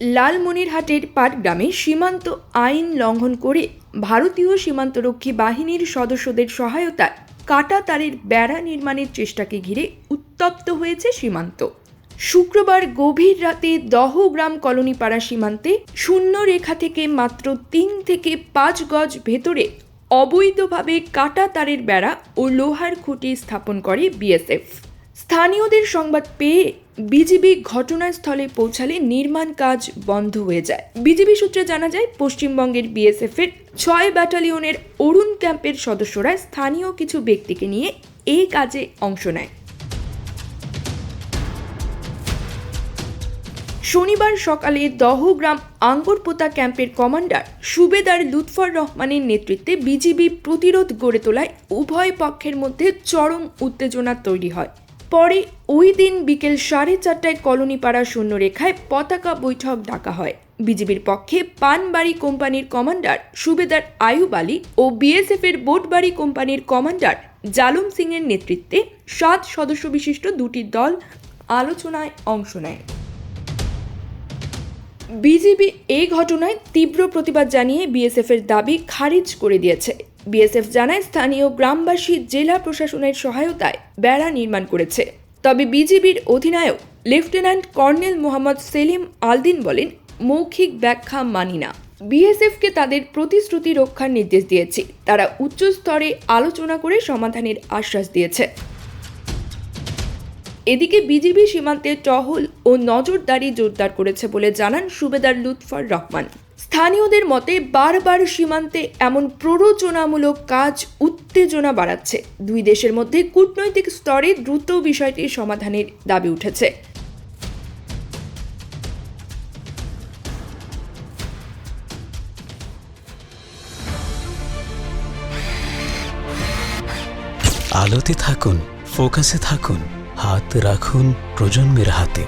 লালমনিরহাটের পাটগ্রামে সীমান্ত আইন লঙ্ঘন করে ভারতীয় সীমান্তরক্ষী বাহিনীর সদস্যদের সহায়তায় কাটা তারের বেড়া নির্মাণের চেষ্টাকে ঘিরে উত্তপ্ত হয়েছে সীমান্ত। শুক্রবার গভীর রাতে দহগ্রাম কলোনিপাড়া সীমান্তে শূন্য রেখা থেকে মাত্র তিন থেকে পাঁচ গজ ভেতরে অবৈধভাবে কাটা তারের বেড়া ও লোহার খুঁটি স্থাপন করে বিএসএফ। স্থানীয়দের সংবাদ পেয়ে বিজিবি ঘটনাস্থলে পৌঁছালে নির্মাণ কাজ বন্ধ হয়ে যায়। বিজিবি সূত্রে জানা যায়, পশ্চিমবঙ্গের বিএসএফ এর ছয় ব্যাটালিয়নের অরুণ ক্যাম্পের সদস্যরা স্থানীয় কিছু ব্যক্তিকে নিয়ে এই কাজে অংশ নেয়। শনিবার সকালে দহগ্রাম আঙ্গরপোতা ক্যাম্পের কমান্ডার সুবেদার লুৎফর রহমানের নেতৃত্বে বিজিবি প্রতিরোধ গড়ে তোলায় উভয় পক্ষের মধ্যে চরম উত্তেজনা তৈরি হয়। পরে ওই দিন বিকেল সাড়ে চারটায় কলোনিপাড়া শূন্যরেখায় পতাকা বৈঠক ডাকা হয়। বিজেপির পক্ষে পানবাড়ি কোম্পানির কমান্ডার সুবেদার আয়ুব আলী ও বিএসএফ এর বোটবাড়ি কোম্পানির কমান্ডার জালুম সিং এর নেতৃত্বে সাত সদস্য বিশিষ্ট দুটি দল আলোচনায় অংশ নেয়। বিজেপি এই ঘটনায় তীব্র প্রতিবাদ জানিয়ে বিএসএফ এর দাবি খারিজ করে দিয়েছে। বিএসএফ জানায় স্থানীয় গ্রামবাসী জেলা প্রশাসনের সহায়তায় বেড়া নির্মাণ করেছে। তবে বিজেপির অধিনায়ক লেফটেন্যান্ট কর্নেল মোহাম্মদ সেলিম আলদিন বলেন, মৌখিক ব্যাখ্যা মানি না। বিএসএফকে তাদের প্রতিশ্রুতি রক্ষার নির্দেশ দিয়েছি। তারা উচ্চ স্তরে আলোচনা করে সমাধানের আশ্বাস দিয়েছে। এদিকে বিজিবি সীমান্তে টহল ও নজরদারি জোরদার করেছে বলে জানান সুবেদার লুৎফর রহমান। স্থানীয়দের মতে বারবার সীমান্তে এমন প্ররোচনামূলক কাজ উত্তেজনা বাড়াচ্ছে। দুই দেশের মধ্যে কূটনৈতিক স্তরে দ্রুত বিষয়টি সমাধানের দাবি উঠেছে। আলোতে থাকুন, ফোকাসে থাকুন, হাত রাখুন প্রজন্মের হাতে।